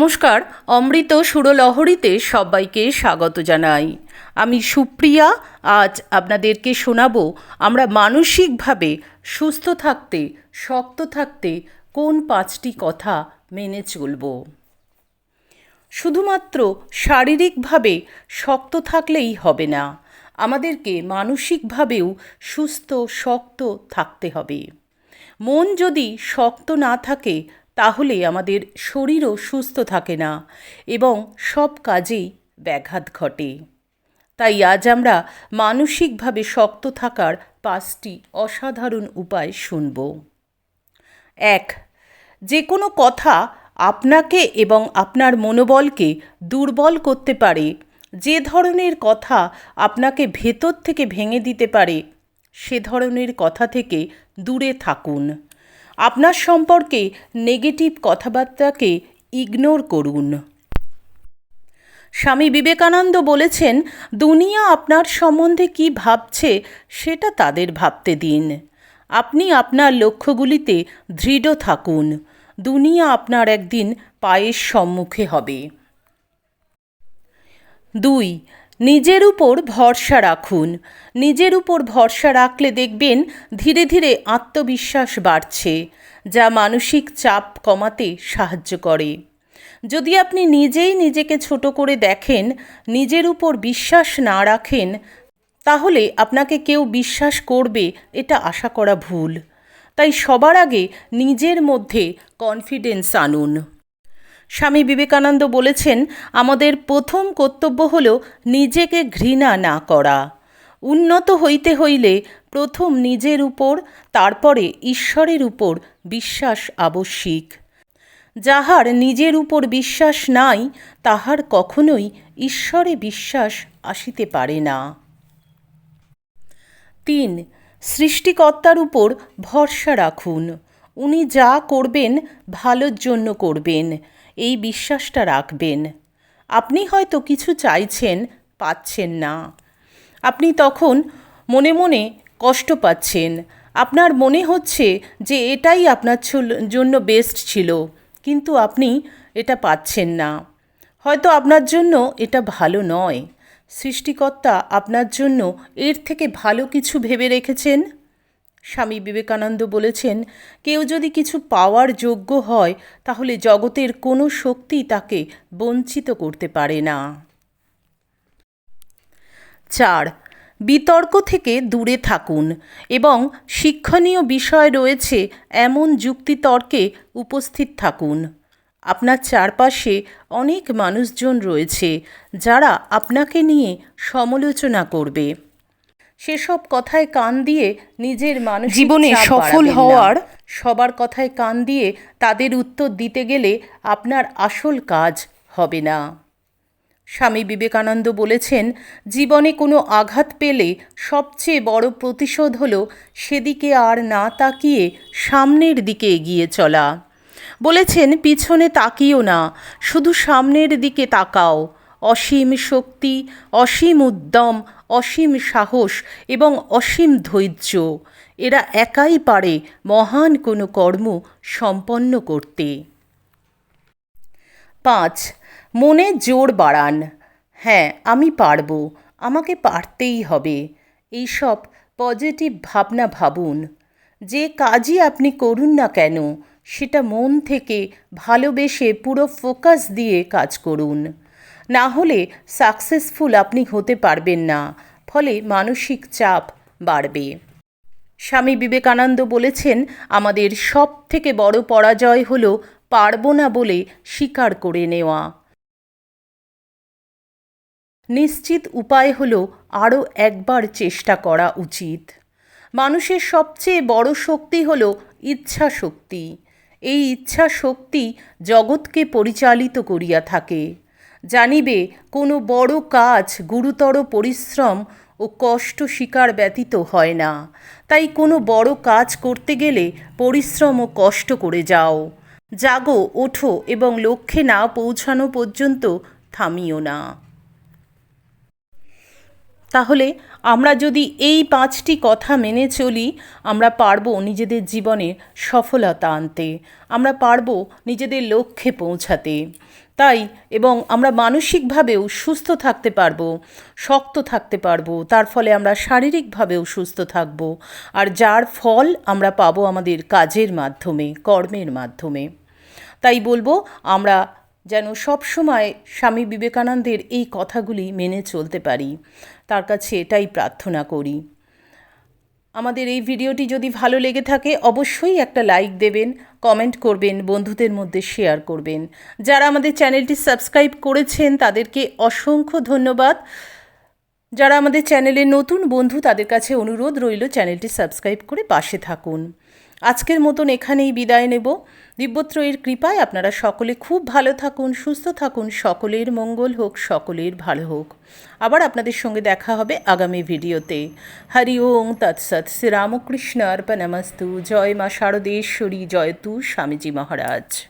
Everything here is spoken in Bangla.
নমস্কার, অমৃত সুরলহরীতে সবাইকে স্বাগত জানাই। আমি সুপ্রিয়া, আজ আপনাদেরকে শোনাবো আমরা মানসিকভাবে সুস্থ থাকতে, শক্ত থাকতে কোন পাঁচটি কথা মেনে চলব। শুধুমাত্র শারীরিকভাবে শক্ত থাকলেই হবে না, আমাদেরকে মানসিকভাবেও সুস্থ, শক্ত থাকতে হবে। মন যদি শক্ত না থাকে তাহলে আমাদের শরীরও সুস্থ থাকে না এবং সব কাজেই ব্যাঘাত ঘটে। তাই আজ আমরা মানসিকভাবে শক্ত থাকার পাঁচটি অসাধারণ উপায় শুনব। এক যে কোনো কথা আপনাকে এবং আপনার মনোবলকে দুর্বল করতে পারে, যে ধরনের কথা আপনাকে ভেতর থেকে ভেঙে দিতে পারে, সে ধরনের কথা থেকে দূরে থাকুন। আপনার সম্পর্কে নেগেটিভ কথাবার্তাকে ইগনোর করুন। স্বামী বিবেকানন্দ বলেছেন, দুনিয়া আপনার সম্বন্ধে কি ভাবছে সেটা তাদের ভাবতে দিন। আপনি আপনার লক্ষ্যগুলিতে দৃঢ় থাকুন। দুনিয়া আপনার একদিন পায়ের সম্মুখে হবে। দুই নিজের উপর ভরসা রাখুন। নিজের উপর ভরসা রাখলে দেখবেন ধীরে ধীরে আত্মবিশ্বাস বাড়ছে, যা মানসিক চাপ কমাতে সাহায্য করে। যদি আপনি নিজেই নিজেকে ছোট করে দেখেন, নিজের উপর বিশ্বাস না রাখেন, তাহলে আপনাকে কেউ বিশ্বাস করবে এটা আশা করা ভুল। তাই সবার আগে নিজের মধ্যে কনফিডেন্স আনুন। স্বামী বিবেকানন্দ বলেছেন, আমাদের প্রথম কর্তব্য হল নিজেকে ঘৃণা না করা। উন্নত হইতে হইলে প্রথম নিজের উপর, তারপরে ঈশ্বরের উপর বিশ্বাস আবশ্যিক। যাহার নিজের উপর বিশ্বাস নাই, তাহার কখনোই ঈশ্বরে বিশ্বাস আসিতে পারে না। তিন, সৃষ্টিকর্তার উপর ভরসা রাখুন। উনি যা করবেন, ভালোর জন্য করবেন। এই বিশ্বাসটা রাখবেন। আপনি হয়তো কিছু চাইছেন, পাচ্ছেন না। আপনি তখন মনে মনে কষ্ট পাচ্ছেন। আপনার মনে হচ্ছে যে এটাই আপনার জন্য বেস্ট ছিল, কিন্তু আপনি এটা পাচ্ছেন না। হয়তো আপনার জন্য এটা ভালো নয়। সৃষ্টিকর্তা আপনার জন্য এর থেকে ভালো কিছু ভেবে রেখেছেন। স্বামী বিবেকানন্দ বলেছেন, কেউ যদি কিছু পাওয়ার যোগ্য হয়, তাহলে জগতের কোনো শক্তি তাকে বঞ্চিত করতে পারে না। চার, বিতর্ক থেকে দূরে থাকুন এবং শিক্ষণীয় বিষয় রয়েছে এমন যুক্তিতর্কে উপস্থিত থাকুন। আপনার চারপাশে অনেক মানুষজন রয়েছে যারা আপনাকে নিয়ে সমালোচনা করবে। সেসব কথায় কান দিয়ে নিজের মানুষ জীবনে সফল হওয়ার সবার কথায় কান দিয়ে তাদের উত্তর দিতে গেলে আপনার আসল কাজ হবে না। স্বামী বিবেকানন্দ বলেছেন জীবনে কোনো আঘাত পেলে সবচেয়ে বড় প্রতিশোধ হল সেদিকে আর না তাকিয়ে সামনের দিকে এগিয়ে চলা। বলেছেন পিছনে তাকিও না শুধু সামনের দিকে তাকাও। অসীম শক্তি, অসীম উদ্যম, অসীম সাহস এবং অসীম ধৈর্য। এরা একাই পারে মহান কোনো কর্ম সম্পন্ন করতে। পাঁচ, মনে জোর বাড়ান। হ্যাঁ আমি পারব। আমাকে পারতেই হবে। এইসব পজিটিভ ভাবনা ভাবুন। যে কাজই আপনি করুন না কেন, সেটা মন থেকে ভালোবেসে পুরো ফোকাস দিয়ে কাজ করুন। না হলে সাকসেসফুল আপনি হতে পারবেন না। ফলে মানসিক চাপ বাড়বে। স্বামী বিবেকানন্দ বলেছেন, আমাদের সব থেকে বড় পরাজয় হল পারব না বলে স্বীকার করে নেওয়া। নিশ্চিত উপায় হল আরও একবার চেষ্টা করা উচিত। মানুষের সবচেয়ে বড় শক্তি হল ইচ্ছা শক্তি। এই ইচ্ছা শক্তি জগৎকে পরিচালিত করিয়া থাকে। জানিবে, কোনো বড় কাজ, গুরুতর পরিশ্রম ও কষ্ট স্বীকার ব্যতীত হয় না। তাই কোনো বড় কাজ করতে গেলে পরিশ্রম ও কষ্ট করে যাও। জাগো, ওঠো এবং লক্ষ্যে না পৌঁছানো পর্যন্ত থামিও না। তাহলে আমরা যদি এই পাঁচটি কথা মেনে চলি, আমরা পারব নিজেদের জীবনে সফলতা আনতে। আমরা পারব নিজেদের লক্ষ্যে পৌঁছাতে। তাই এবং আমরা মানসিকভাবেও সুস্থ থাকতে পারব, শক্ত থাকতে পারব, তার ফলে আমরা শারীরিকভাবেও সুস্থ থাকব, আর যার ফল আমরা পাবো আমাদের কাজের মাধ্যমে, কর্মের মাধ্যমে। তাই বলব, আমরা যেন সবসময় স্বামী বিবেকানন্দের এই কথাগুলি মেনে চলতে পারি, তার কাছে এটাই প্রার্থনা করি। আমাদের এই ভিডিওটি যদি ভালো লেগে থাকে, অবশ্যই একটা লাইক দেবেন, কমেন্ট করবেন, বন্ধুদের মধ্যে শেয়ার করবেন। যারা আমাদের চ্যানেলটি সাবস্ক্রাইব করেছেন, তাদেরকে অসংখ্য ধন্যবাদ। যারা আমাদের চ্যানেলে নতুন বন্ধু, তাদের কাছে অনুরোধ রইল চ্যানেলটি সাবস্ক্রাইব করে পাশে থাকুন। আজকের মতন এখানেই বিদায় নেব। দিব্যত্রয়ের কৃপায় আপনারা সকলে খুব ভালো থাকুন, সুস্থ থাকুন, সকলের মঙ্গল হোক, সকলের ভালো হোক। আবার আপনাদের সঙ্গে দেখা হবে আগামী ভিডিওতে। হরি ওং তৎসৎ শ্রীরামকৃষ্ণ অর্পণমস্তু জয় মা শারদেশ্বরী, জয় তু স্বামীজি মহারাজ।